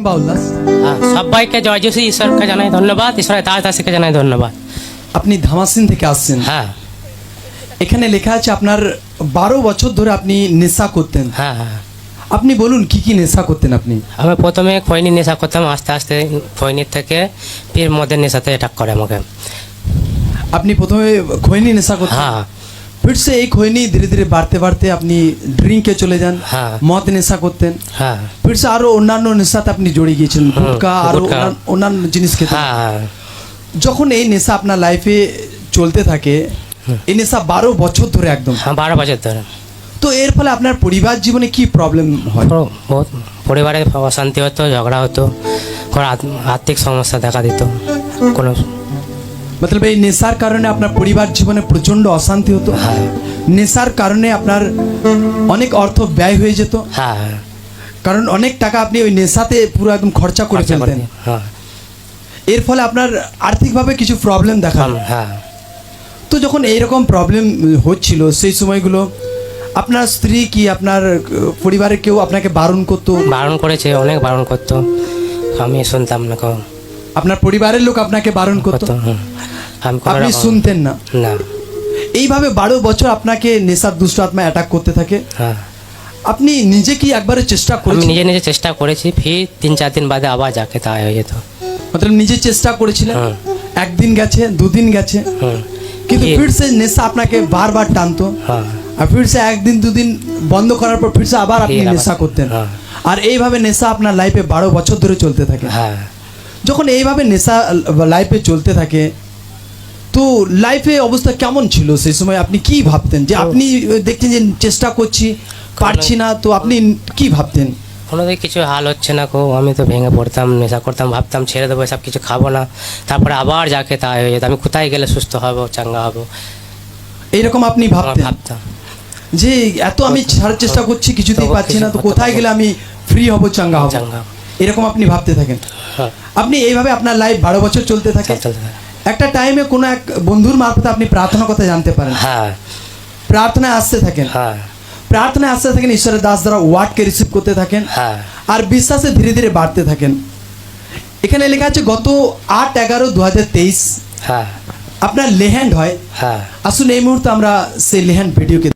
কিংবা উল্লাস হ্যাঁ সবাইকে জয় যিশু ঈশ্বরকে জানাই ধন্যবাদ ঈশ্বরের দাস দাসীকে জানাই ধন্যবাদ। আপনি ধামাসিন থেকে আসছেন। হ্যাঁ। এখানে লেখা আছে আপনার বারো বছর ধরে আপনি নেশা করতেন। হ্যাঁ হ্যাঁ। আপনি বলুন কি কি নেশা করতেন আপনি? আমি প্রথমে খৈনি নেশা করতাম আস্তে আস্তে খৈনির থেকে ফির মদের নেশাতে অ্যাটাক করে আমাকে। আপনি প্রথমে খৈনি নেশা করতেন? হ্যাঁ। फिर से এই খৈনি ধীরে ধীরে বাড়তে বাড়তে আপনি ড্রিঙ্কে চলে যান হ্যাঁ। মদ নেশা করতেন হ্যাঁ फिर से আরো অন্যান্য নেশাতে আপনি জড়িয়ে গিয়েছিলেন হুম, গুটকা আরো গুটখা। অন্যান্য- অন্যান্য জিনিস খেতেন হ্যাঁ হ্যাঁ যখন এই নেশা আপনার লাইফে চলতে থাকে এই নেশা বারো বছর ধরে একদম হ্যাঁ বারো বছর ধরে তো এর ফলে আপনার পরিবার জীবনে কি প্রবলেম হয় পুরো বহুত পরিবারে অশান্তি হতো ঝগড়া হতো কোনো আত- আর্থিক সমস্যা দেখা দিত কোনো মতলব এই নেশার কারণে আপনার পরিবার জীবনে প্রচণ্ড অশান্তি হতো নেশার কারণে আপনার অনেক অর্থ ব্যয় হয়ে যেত কারণ অনেক টাকা আপনি ওই নেশাতে পুরো একদম খরচা করে ফেলতেন এর ফলে আপনার আর্থিকভাবে কিছু প্রবলেম দেখা হ্যাঁ তো যখন এইরকম প্রবলেম হচ্ছিল সেই সময়গুলো আপনার স্ত্রী কি আপনার আহ, পরিবারের কেউ আপনাকে বারণ করতো বারণ করেছে অনেক বারণ করতো আমি শুনতাম না আপনার পরিবারের লোক আপনাকে বারণ করতো আপনি শুনতেন না। না। এইভাবে বারো বছর আপনাকে নেশার দুষ্ট আত্মা অ্যাটাক করতে থাকে। হ্যাঁ। আপনি নিজে কি একবারে চেষ্টা করেছেন নিজে নিজে চেষ্টা করেছি ফির তিন চার দিন বাদে আবার যাকে তাই হয়ে যেত। মতলব নিজে চেষ্টা করেছিলেন? একদিন গেছে দুদিন গেছে। কিন্তু ফির- সে নেশা আপনাকে বারবার টানতো। হ্যাঁ। আর ফির সে একদিন দুদিন বন্ধ করার পর ফির সে আবার আপনি নেশা করতেন। হ্যাঁ। আর এইভাবে নেশা আপনার লাইফে বারো বছর ধরে চলতে থাকে। হ্যাঁ। যখন এইভাবে নেশা লাইফে চলতে থাকে তো লাইফে অবস্থা কেমন ছিল? সেই সময় আপনি কি ভাবতেন? যে আপনি দেখছেন যে চেষ্টা করছি পারছি না তো আপনি কি ভাবতেন? কোনো দিকে কিছু হাল হচ্ছে না কো আমি তো ভেঙে পড়তাম নেশা করতাম ভাবতাম ছেড়ে দেবো সব কিছু খাব না। তারপরে আবার যাকে তাই হয়ে যেত আমি কোথায় গেলে সুস্থ হব চাঙ্গা হব? এইরকম আপনি ভাবতেন? ভাবতাম। যে এত আমি ছাড়ার চেষ্টা করছি কিছুতেই পাচ্ছি না তো কোথায় গেলে আমি ফ্রি হব চাঙ্গা হব? চাঙ্গা এরকম আপনি ভাবতে থাকেন? হ্যাঁ। আপনি এইভাবে আপনার লাইফ বারো বছর চলতে থাকে। একটা টাইমে কোনো এক বন্ধুর মারফতে আপনি প্রার্থনা কথা জানতে পারেন। হ্যাঁ। প্রার্থনায় আসতে থাকেন। হ্যাঁ। প্রার্থনায় আসতে থাকেন ঈশ্বরের দাস দ্বারা ওয়ার্ডকে রিসিভ করতে থাকেন। হ্যাঁ। আর বিশ্বাসে ধীরে ধীরে বাড়তে থাকেন। এখানে লেখা আছে গত আট এগারো দু হাজার তেইশ হ্যাঁ। আপনার লেহ্যান্ড হয়। হ্যাঁ। আসুন এই মুহূর্তে আমরা সেই লেহ্যান্ড ভিডিওকে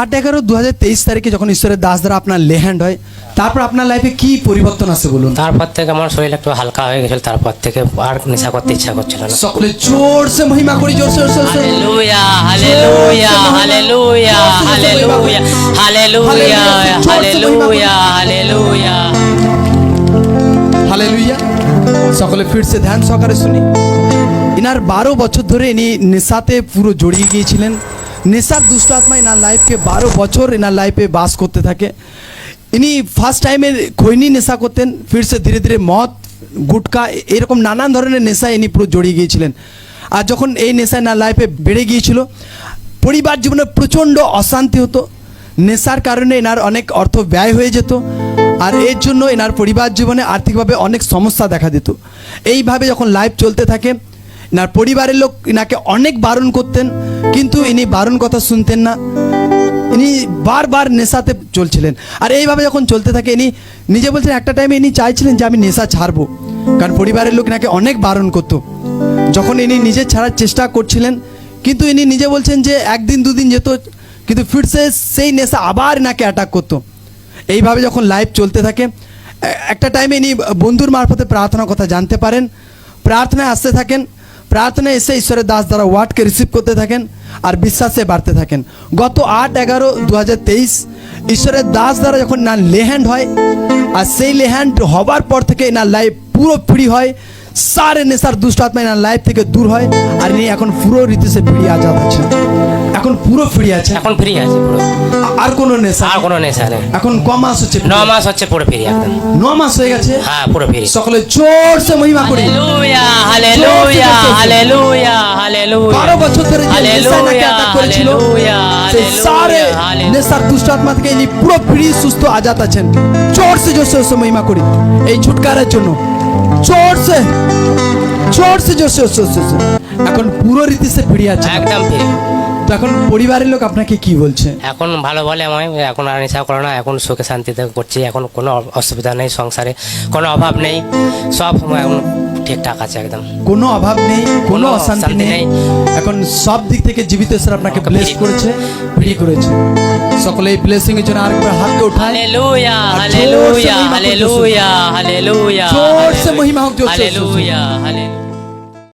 আট এগারো দু হাজার তেইশ তারিখে যখন ঈশ্বরের দাস দ্বারা আপনার লেহ্যান্ড হয় তারপর আপনার লাইফে কি পরিবর্তন আছে বলুন? তারপর থেকে আমার শরীর একটু হালকা হয়ে গেছিল তারপর থেকে আর নেশা করতে ইচ্ছা করছিল না। সকলে জোর সে মহিমা করি জোর সে জোর সে hallelujah hallelujah hallelujah hallelujah hallelujah hallelujah hallelujah. Hallelujah. সকলে ফিরছে ধ্যান সহকারে শুনি। ইনার বারো বছর ধরে ইনি নেশাতে পুরো জড়িয়ে গিয়েছিলেন। নেশার দুষ্ট আত্মা ইনার লাইফকে বারো বছর এনার লাইফে বাস করতে থাকে। ইনি ফার্স্ট টাইমে খৈনি নেশা করতেন ফিরছে ধীরে ধীরে মদ, গুটকা, এরকম নানান ধরনের নেশায় ইনি পুরো জড়িয়ে গিয়েছিলেন। আর যখন এই নেশা না লাইফে বেড়ে গিয়েছিল, পরিবার জীবনে প্রচণ্ড অশান্তি হতো। নেশার কারণে এনার অনেক অর্থ ব্যয় হয়ে যেত, আর এর জন্য এনার পরিবার জীবনে আর্থিকভাবে অনেক সমস্যা দেখা দিত। এইভাবে যখন লাইফ চলতে থাকে এনার পরিবারের লোক এনাকে অনেক বারণ করতেন কিন্তু ইনি বারণ কথা শুনতেন না। ইনি বারবার নেশাতে চলছিলেন। আর এইভাবে যখন চলতে থাকে, ইনি নিজে বলছেন, একটা টাইমে ইনি চাইছিলেন যে আমি নেশা ছাড়বো। কারণ পরিবারের লোক এনাকে অনেক বারণ করতো। যখন ইনি নিজে ছাড়ার চেষ্টা করছিলেন, কিন্তু ইনি নিজে বলছেন যে একদিন, দুদিন যেত, কিন্তু ফিরসে সেই নেশা আবার নাকি অ্যাটাক করতো। এইভাবে যখন লাইফ চলতে থাকে একটা টাইমে ইনি বন্ধুর মারফতে প্রার্থনা কথা জানতে পারেন। প্রার্থনায় আসতে থাকেন। প্রার্থনায় এসে ঈশ্বরের দাস দ্বারা ওয়ার্ডকে রিসিভ করতে থাকেন আর বিশ্বাসে বাড়তে থাকেন। গত আট এগারো দু ঈশ্বরের দাস দ্বারা যখন না লেহ্যান্ড হয় আর সেই লেহ্যান্ড হবার পর থেকে না লাইফ পুরো ফ্রি হয় সারে নেশার দুষ্ট আত্মা এনার লাইফ থেকে দূর হয় আর ইনি এখন পুরো রীতি সে ফিরে আজাদ আছেন এখন পুরো ফিরে আছে। এখন ফ্রি আছে পুরো। আর কোনো নেশা আর কোনো নেশা নেই। এখন ক মাস হচ্ছে ন মাস হচ্ছে পুরো ফ্রি একদম। ন মাস হয়ে গেছে? হ্যাঁ পুরো ফ্রি সকলে জোর সে মহিমা করি। Hallelujah hallelujah. হালেলুয়া হালেলুয়া বারো বছর ধরে যে নেশা নাকি করেছিল সেই সারে নেশার দুষ্ট আত্মা থেকে ইনি পুরো ফ্রি সুস্থ আজাদ আছেন। জোর সে জোর সে মহিমা করি। এই ছুটকারের জন্য। জোর সে জোর সে জোর সে জোর সে, জোর সে। এখন পুরো রীতি সে ফিরে আছে। একদম ফ্রি এখন পরিবারের লোক আপনাকে কি বলছে? এখন ভালো বলে আমায় এখন আর নেশা করো না এখন সুখে শান্তিতে করছি এখন কোনো অসুবিধা নেই সংসারে কোনো অভাব নেই। সব এখন ঠিকঠাক আছে একদম। কোনো অভাব নেই কোনো অশান্তি নেই। এখন সব দিক থেকে জীবিত ঈশ্বর আপনাকে ব্লেস করেছে ফ্রি করেছে। সকলে এই ব্লেসিং এর জন্য আরেকবার হাতকে উঠায় হালেলুয়া হালেলুয়া হালেলুয়া হালেলুয়া। জোরসে মহিমা হোক, জোরসে। Hallelujah hallelujah